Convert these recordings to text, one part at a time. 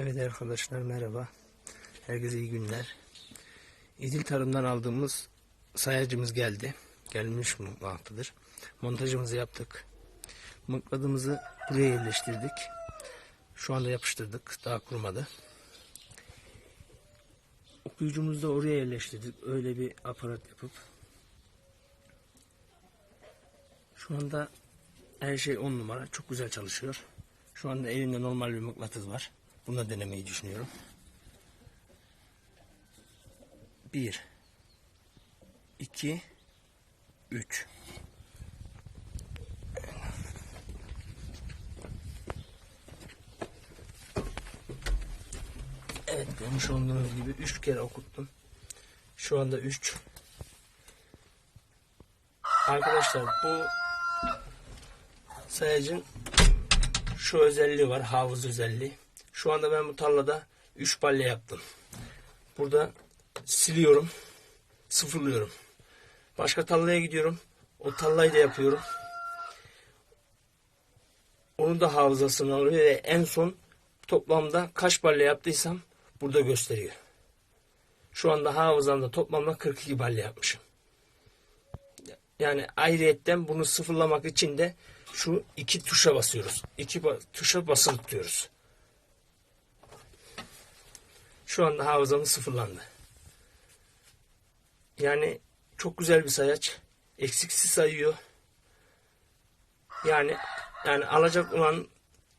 Evet arkadaşlar merhaba. Herkese iyi günler. İdil Tarım'dan aldığımız sayacımız geldi. Gelmiş bulunmaktadır. Montajımızı yaptık. Mıknatımızı buraya yerleştirdik. Şu anda yapıştırdık. Daha kurumadı. Okuyucumuzu da oraya yerleştirdik. Öyle bir aparat yapıp. Şu anda her şey on numara. Çok güzel çalışıyor. Şu anda elimde normal bir mıknatıs var. Bunu denemeyi düşünüyorum. Bir, iki, üç. Evet görmüş olduğunuz gibi üç kere okuttum. Şu anda üç. Arkadaşlar bu sayacın şu özelliği var hafız özelliği. Şu anda ben bu tarlada 3 balya yaptım. Burada siliyorum, sıfırlıyorum. Başka tarlaya gidiyorum. O tarlayı da yapıyorum. Onun da hafızasını alıyor ve en son toplamda kaç balya yaptıysam burada gösteriyor. Şu anda hafızamda toplamda 42 balya yapmışım. Yani ayrıyetten bunu sıfırlamak için de şu iki tuşa basıyoruz. İki ba- tuşa basılı tutuyoruz. Şu anda hafızamız sıfırlandı. Yani çok güzel bir sayaç. Eksiksiz sayıyor. Yani yani alacak olan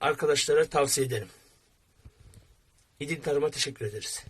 arkadaşlara tavsiye ederim. İdil Tarım'a teşekkür ederiz.